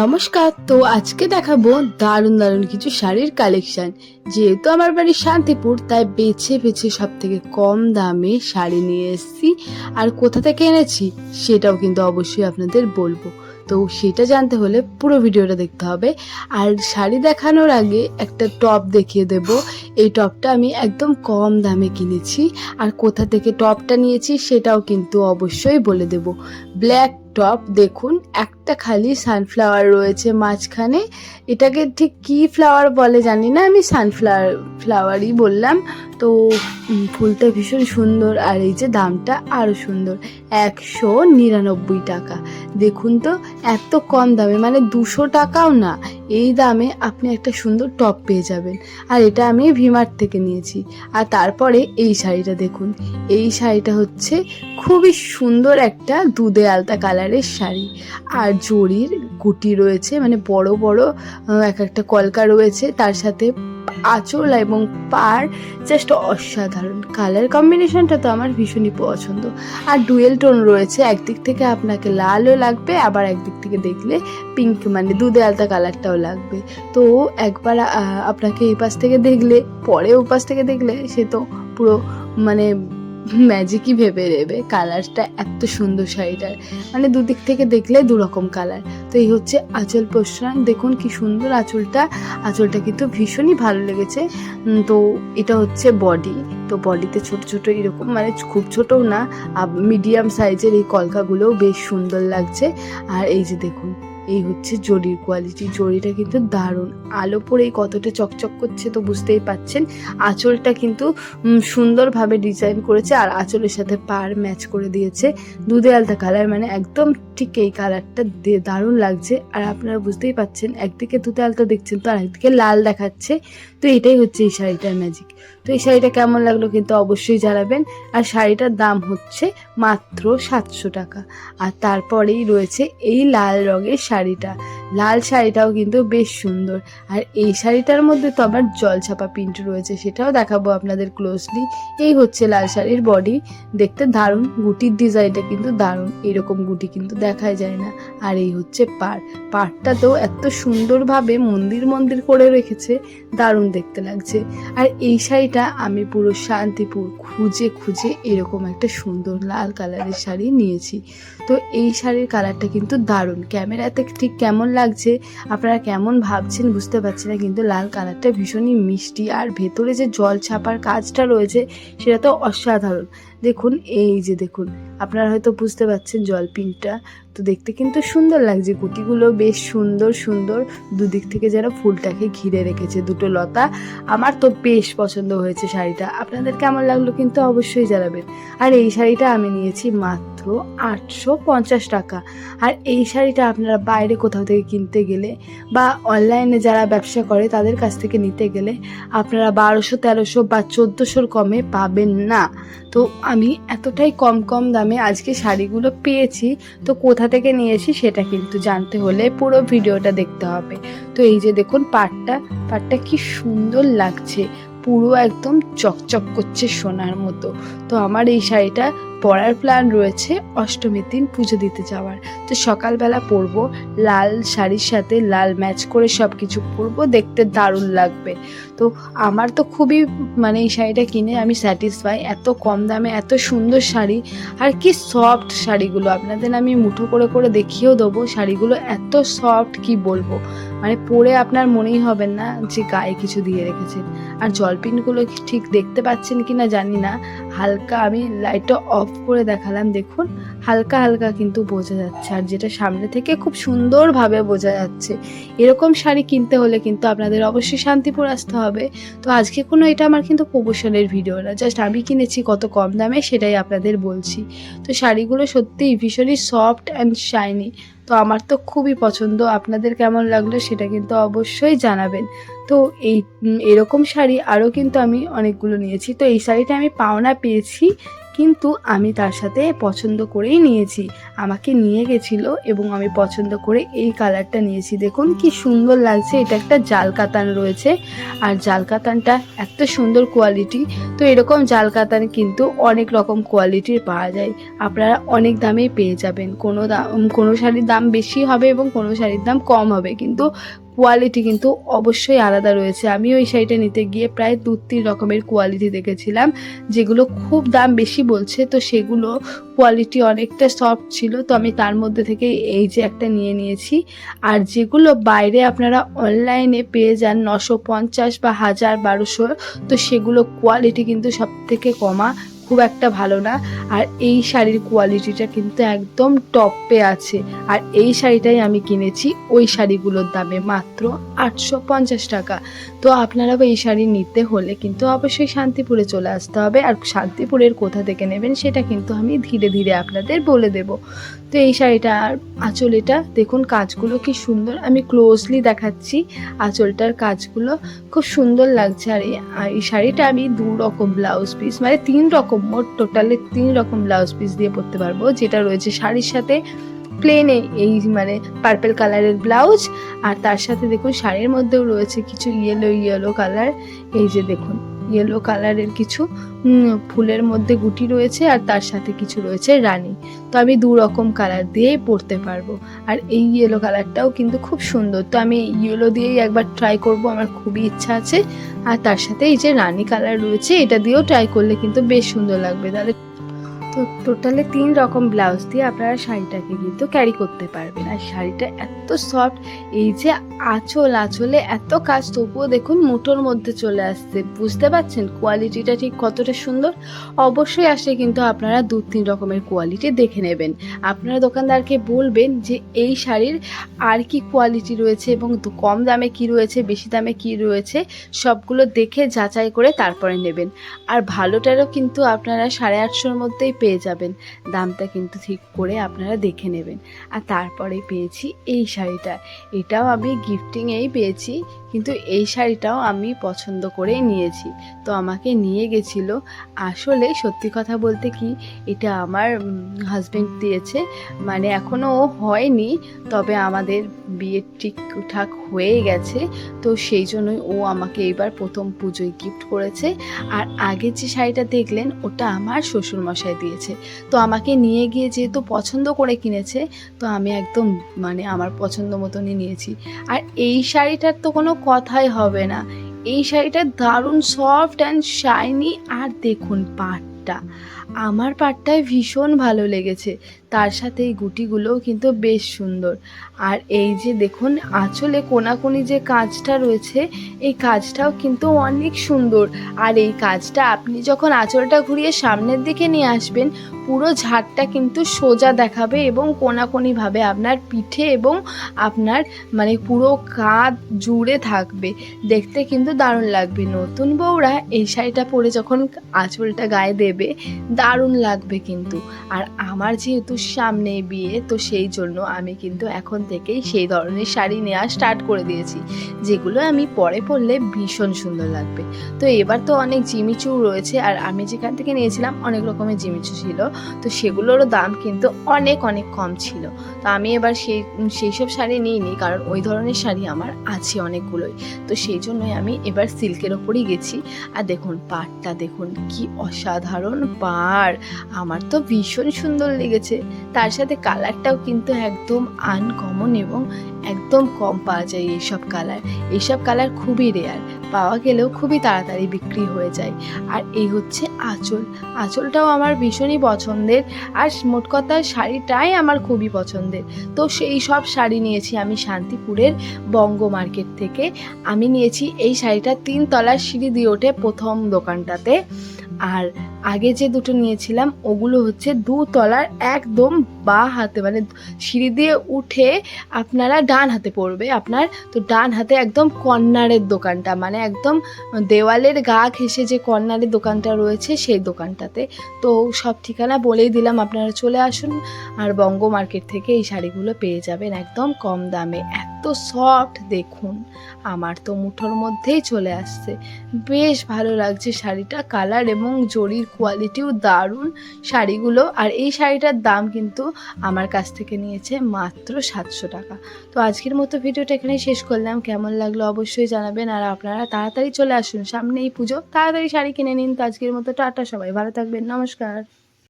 নমস্কার, তো আজকে দেখাবো দারুণ দারুণ কিছু শাড়ির কালেকশন যেহেতু আমার বাড়ি শান্তিপুর, তাই বেছে বেছে সব থেকে কম দামে শাড়ি নিয়ে এসেছি। আর কোথা থেকে এনেছি, সেটাও কিন্তু অবশ্যই আপনাদের বলব। তো সেটা জানতে হলে পুরো ভিডিওটা দেখতে হবে। আর শাড়ি দেখানোর আগে একটা টপ দেখিয়ে দেব। এই টপটা আমি একদম কম দামে কিনেছি। আর কোথা থেকে টপটা নিয়েছি সেটাও কিন্তু অবশ্যই বলে দেব। ব্ল্যাক টপ, দেখুন, একটা খালি সানফ্লাওয়ার রয়েছে মাঝখানে। এটাকে ঠিক কি ফ্লাওয়ার বলে জানি না, আমি সানফ্লাওয়ার, ফ্লাওয়ারই বললাম। তো ফুলটা ভীষণ সুন্দর আর এই যে দামটা আরও সুন্দর, একশো নিরানব্বই টাকা। দেখুন তো, এত কম দামে মানে দুশো টাকাও না, এই দামে আপনি একটা সুন্দর টপ পেয়ে যাবেন। আর এটা আমি ভিমার্ট থেকে নিয়েছি। আর তারপরে এই শাড়িটা দেখুন। এই শাড়িটা হচ্ছে খুবই সুন্দর একটা দুধে আলতা কালারের শাড়ি। আর জরির গুটি রয়েছে মানে বড় বড় এক একটা কলকা রয়েছে, তার সাথে আঁচল এবং পার জাস্ট অসাধারণ। কালার কম্বিনেশনটা তো আমার ভীষণই পছন্দ। আর ডুয়েল টোন রয়েছে, একদিক থেকে আপনাকে লালও লাগবে, আবার একদিক থেকে দেখলে পিঙ্ক মানে দুধে আলতা কালারটাও লাগবে। তো একবার আপনাকে এই পাশ থেকে দেখলে, পরে ও পাশ থেকে দেখলে সে তো পুরো মানে ম্যাজিকই ভেবে নেবে কালারটা এত সুন্দর শাড়িটার। মানে দুদিক থেকে দেখলে দু রকম কালার তো এই হচ্ছে আঁচল পোষণ দেখুন কি সুন্দর আঁচলটা। আঁচলটা কিন্তু ভীষণই ভালো লেগেছে। তো এটা হচ্ছে বডি তো বডিতে ছোট ছোট এরকম মানে খুব ছোটও না মিডিয়াম সাইজের এই কলকাগুলোও বেশ সুন্দর লাগছে। আর এই যে দেখুন এই হচ্ছে জরির কোয়ালিটি জরিটা কিন্তু দারুণ। আলো পরেই কতটা চকচক করছে তো বুঝতেই পাচ্ছেন। আঁচলটা কিন্তু সুন্দরভাবে ডিজাইন করেছে আর আঁচলের সাথে পার ম্যাচ করে দিয়েছে। দুধে আলতা কালার মানে একদম ঠিক এই কালারটা দারুণ লাগছে। আর আপনারা বুঝতেই পাচ্ছেন, একদিকে দুধে আলতা দেখছেন তো আর একদিকে লাল দেখাচ্ছে। তো এটাই হচ্ছে এই শাড়িটার ম্যাজিক তো এই শাড়িটা কেমন লাগল কিন্তু অবশ্যই জানাবেন। আর শাড়িটার দাম হচ্ছে মাত্র সাতশো টাকা। আর তারপরেই রয়েছে এই লাল রঙের শাড়িটা। লাল শাড়িটাও কিন্তু বেশ সুন্দর। আর এই শাড়িটার মধ্যে তো আবার জলছাপা প্রিন্ট রয়েছে, সেটাও দেখাবো আপনাদের ক্লোজলি এই হচ্ছে লাল শাড়ির বডি দেখতে দারুণ, গুটির ডিজাইনটা কিন্তু দারুণ। এরকম গুটি কিন্তু দেখাই যায় না। আর এই হচ্ছে পাড়। তো এত সুন্দরভাবে মন্দির মন্দির করে রেখেছে, দারুণ দেখতে লাগছে। আর এই শাড়িটা আমি পুরো শান্তিপুর খুঁজে খুঁজে এরকম একটা সুন্দর লাল কালারের শাড়ি নিয়েছি। তো এই শাড়ির কালারটা কিন্তু দারুণ। ক্যামেরাতে ঠিক কেমন লাগছে। আপনারা কেমন ভাবছেন বুঝতে পারছি না, কিন্তু লাল কালারটা ভীষণই মিষ্টি। আর ভেতরে যে জল ছাপার কাজটা রয়েছে, সেটা তো অসাধারণ। দেখুন, এই যে দেখুন, আপনারা হয়তো বুঝতে পারছেন জল পিঙ্কটা তো দেখতে কিন্তু সুন্দর লাগছে গুটিগুলো বেশ সুন্দর সুন্দর। দুদিক থেকে যেন ফুলটাকে ঘিরে রেখেছে দুটো লতা। আমার তো বেশ পছন্দ হয়েছে শাড়িটা। আপনাদের কেমন লাগল কিন্তু অবশ্যই জানাবেন। আর এই শাড়িটা আমি নিয়েছি মাত্র আটশো পঞ্চাশ টাকা। আর এই শাড়িটা আপনারা বাইরে কোথাও থেকে কিনতে গেলে বা অনলাইনে যারা ব্যবসা করে তাদের কাছ থেকে নিতে গেলে আপনারা বারোশো তেরোশো বা চোদ্দোশোর কমে পাবেন না। তো আমি এতটাই কম কম দামে আজকে শাড়িগুলো পেয়েছি, তো কোথা থেকে নিয়েছি সেটা কিন্তু জানতে হলে পুরো ভিডিওটা দেখতে হবে। তো এই যে দেখুন, পাটটা পাটটা কি সুন্দর লাগছে। পুরো একদম চকচক করছে সোনার মতো। তো আমার এই শাড়িটা পরার প্ল্যান রয়েছে অষ্টমীর দিন পুজো দিতে যাওয়ার। তো সকালবেলা পরবো, লাল শাড়ির সাথে লাল ম্যাচ করে সব কিছু পরবো, দেখতে দারুণ লাগবে। তো আমার তো খুবই মানে এই শাড়িটা কিনে আমি স্যাটিসফাই এত কম দামে এত সুন্দর শাড়ি আর কি সফট শাড়িগুলো। আপনাদের আমি মুঠো করে করে দেখিয়েও দেবো শাড়িগুলো এত সফট কি বলব। মানে পরে আপনার মনেই হবে না যে গায়ে কিছু দিয়ে রেখেছেন। আর জলপিনগুলো ঠিক দেখতে পাচ্ছেন কি না জানি না। হালকা আমি লাইটটা অফ করে দেখালাম, দেখুন। হালকা হালকা কিন্তু বোঝা যাচ্ছে। আর যেটা সামনে থেকে খুব সুন্দরভাবে বোঝা যাচ্ছে। এরকম শাড়ি কিনতে হলে কিন্তু আপনাদের অবশ্যই শান্তিপুর আসতে হবে। তো আজকে কোনো এটা আমার কিন্তু প্রমোশনের ভিডিও না। জাস্ট আমি কিনেছি কত কম দামে সেটাই আপনাদের বলছি। তো শাড়িগুলো সত্যিই ভীষণই সফট অ্যান্ড শাইনি তো আমার তো খুবই পছন্দ। আপনাদের কেমন লাগল সেটা কিন্তু অবশ্যই জানাবেন। তো এই এরকম শাড়ি আরও কিন্তু আমি অনেকগুলো নিয়েছি। তো এই শাড়িটা আমি পাওনা পেয়েছি। কিন্তু আমি তার সাথে পছন্দ করেই নিয়েছি। আমাকে নিয়ে গেছিল এবং আমি পছন্দ করে এই কালারটা নিয়েছি। দেখুন কি সুন্দর লাগছে, এটা একটা জাল কাতান রয়েছে। আর জাল কাতানটা এত সুন্দর কোয়ালিটি তো এরকম জাল কাতান কিন্তু অনেক রকম কোয়ালিটির পাওয়া যায়। আপনারা অনেক দামেই পেয়ে যাবেন। কোনো দাম, কোনো শাড়ির দাম বেশি হবে এবং কোনো শাড়ির দাম কম হবে। কিন্তু কোয়ালিটি কিন্তু অবশ্যই আলাদা রয়েছে। আমি ওই শাড়িটা নিতে গিয়ে প্রায় দু তিন রকমের কোয়ালিটি দেখেছিলাম, যেগুলো খুব দাম বেশি বলছে, তো সেগুলো কোয়ালিটি অনেকটা সফট ছিল, তো আমি তার মধ্যে থেকে এই যে একটা নিয়ে নিয়েছি। আর যেগুলো বাইরে আপনারা অনলাইনে পেয়ে যান নশো পঞ্চাশ বা হাজার বারোশো, তো সেগুলো কোয়ালিটি কিন্তু সব থেকে কমা। খুব একটা ভালো না। আর এই শাড়ির কোয়ালিটিটা কিন্তু একদম টপে আছে। আর এই শাড়িটাই আমি কিনেছি ওই শাড়িগুলোর দামে মাত্র আটশো পঞ্চাশ টাকা। তো আপনারাও এই শাড়ি নিতে হলে কিন্তু অবশ্যই শান্তিপুরে চলে আসতে হবে। আর শান্তিপুরের কোথা থেকে নেবেন সেটা কিন্তু আমি ধীরে ধীরে আপনাদের বলে দেব। তো এই শাড়িটার আঁচলেটা দেখুন কাজগুলো কি সুন্দর। আমি ক্লোজলি দেখাচ্ছি আঁচলটার কাজগুলো। খুব সুন্দর লাগছে আর আর এই শাড়িটা আমি দু রকম ব্লাউজ পিস মানে তিন রকম মোট টোটালে তিন রকম ব্লাউজ পিস দিয়ে পরতে পারব। যেটা রয়েছে শাড়ির সাথে প্লেনে এই মানে পার্পেল কালারের ব্লাউজ আর তার সাথে দেখুন শাড়ির মধ্যেও রয়েছে কিছু ইয়েলো ইয়েলো কালার এই যে দেখুন। ইয়েলো কালারের কিছু ফুলের মধ্যে গুটি রয়েছে আর তার সাথে কিছু রয়েছে রানী। তো আমি দু রকম কালার দিয়েই পরতে পারব। আর এই ইয়েলো কালারটাও কিন্তু খুব সুন্দর। তো আমি ইয়েলো দিয়েই একবার ট্রাই করব, আমার খুবই ইচ্ছা আছে। আর তার সাথে এই যে রানী কালার রয়েছে, এটা দিয়েও ট্রাই করলে কিন্তু বেশ সুন্দর লাগবে। তাহলে তো টোটালে তিন রকম ব্লাউজ দিয়ে আপনারা শাড়িটাকে কিন্তু ক্যারি করতে পারবেন। আর শাড়িটা এত সফট এই যে আঁচল আঁচলে এত কাজ, তবুও দেখুন মুঠোর মধ্যে চলে আসছে। বুঝতে পারছেন কোয়ালিটিটা ঠিক কতটা সুন্দর? অবশ্যই আসলে কিন্তু আপনারা দু তিন রকমের কোয়ালিটি দেখে নেবেন। আপনারা দোকানদারকে বলবেন যে এই শাড়ির আর কি কোয়ালিটি রয়েছে এবং কম দামে কি রয়েছে, বেশি দামে কি রয়েছে, সবগুলো দেখে যাচাই করে তারপরে নেবেন। আর ভালোটারও কিন্তু আপনারা সাড়ে আটশোর মধ্যেই পেয়ে যাবেন। দামটা কিন্তু ঠিক করে আপনারা দেখে নেবেন। আর তারপরে পেয়েছি এই শাড়িটা। এটাও আমি গিফটিংয়েই পেয়েছি। কিন্তু এই শাড়িটাও আমি পছন্দ করেই নিয়েছি। তো আমাকে নিয়ে গেছিল। আসলে সত্যি কথা বলতে কি, এটা আমার হাজবেন্ড দিয়েছে। মানে এখনও ও হয়নি, তবে আমাদের বিয়ে ঠিকঠাক হয়ে গেছে। তো সেই জন্যই ও আমাকে এবার প্রথম পুজোয় গিফট করেছে। আর আগের যে শাড়িটা দেখলেন, ওটা আমার শ্বশুরমশাই দিয়েছে। তো আমাকে নিয়ে গিয়ে যেহেতু পছন্দ করে কিনেছে, তো আমি একদম মানে আমার পছন্দ মতনই নিয়েছি। আর এই শাড়িটার তো কোনো কথাই হবে না। এই শাড়িটা দারুণ সফট অ্যান্ড শাইনি আর দেখুন পাটটা। আমার পাটটায় ভীষণ ভালো লেগেছে। তার সাথে এই গুটিগুলোও কিন্তু বেশ সুন্দর। আর এই যে দেখুন, আঁচলে কোনাকুনি যে কাজটা রয়েছে, এই কাজটাও কিন্তু অনেক সুন্দর। আর এই কাজটা আপনি যখন আঁচলটা ঘুরিয়ে সামনের দিকে নিয়ে আসবেন, পুরো ঝাড়টা কিন্তু সোজা দেখাবে এবং কোনাকুনিভাবে আপনার পিঠে এবং আপনার মানে পুরো কাঁধ জুড়ে থাকবে। দেখতে কিন্তু দারুণ লাগবে। নতুন বউরা এই শাড়িটা পরে যখন আঁচলটা গায়ে দেবে দারুণ লাগবে কিন্তু। আর আমার যেহেতু সামনে বিয়ে, তো সেই জন্য আমি কিন্তু এখন থেকেই সেই ধরনের শাড়ি নেওয়া স্টার্ট করে দিয়েছি, যেগুলো আমি পরে পরলে ভীষণ সুন্দর লাগবে। তো এবার তো অনেক জিমিচু রয়েছে, আর আমি যেখান থেকে নিয়েছিলাম অনেক রকমের জিমিচু ছিল, তো সেগুলোরও দাম কিন্তু অনেক অনেক কম ছিল। তো আমি এবার সেই সেই সব শাড়ি নিইনি, কারণ ওই ধরনের শাড়ি আমার আছে অনেকগুলোই। তো সেই জন্যই আমি এবার সিল্কের ওপরই গেছি। আর দেখুন, পাটটা দেখুন, কি অসাধারণ পাড় আমার তো ভীষণ সুন্দর লেগেছে। তার সাথে কালারটাও কিন্তু একদম আনকমন এবং একদম কম পাওয়া যায় এইসব কালার। এইসব কালার খুবই রেয়ার পাওয়া গেলেও খুবই তাড়াতাড়ি বিক্রি হয়ে যায়। আর এই হচ্ছে আঁচল। আঁচলটাও আমার ভীষণই পছন্দের আর মোট কথা শাড়িটাই আমার খুবই পছন্দের। তো সেই সব শাড়ি নিয়েছি আমি শান্তিপুরের বঙ্গ মার্কেট থেকে। আমি নিয়েছি এই শাড়িটা তিন তলার সিঁড়ি দিয়ে ওঠে প্রথম দোকানটাতে। আর আগে যে দুটো নিয়েছিলাম, ওগুলো হচ্ছে দু তলার একদম বা হাতে মানে সিঁড়ি দিয়ে উঠে আপনারা ডান হাতে পড়বে আপনার, তো ডান হাতে একদম কর্নারের দোকানটা মানে একদম দেওয়ালের গা ঘেঁষে যে কর্নারের দোকানটা রয়েছে সেই দোকানটাতে। তো সব ঠিকানা বলেই দিলাম, আপনারা চলে আসুন আর বঙ্গ মার্কেট থেকে এই শাড়িগুলো পেয়ে যাবেন একদম কম দামে। এত সফট দেখুন। আমার তো মুঠোর মধ্যেই চলে আসছে। বেশ ভালো লাগছে শাড়িটা। কালার এবং জরির কোয়ালিটিও দারুণ শাড়িগুলো। আর এই শাড়িটার দাম কিন্তু আমার কাছ থেকে নিয়েছে মাত্র সাতশো টাকা। তো আজকের মতো ভিডিওটা এখানেই শেষ করলাম। কেমন লাগল অবশ্যই জানাবেন। আর আপনারা তাড়াতাড়ি চলে আসুন। সামনে এই পুজো। তাড়াতাড়ি শাড়ি কিনে নিন। তো আজকের মতো টাটা সবাই। ভালো থাকবেন। নমস্কার।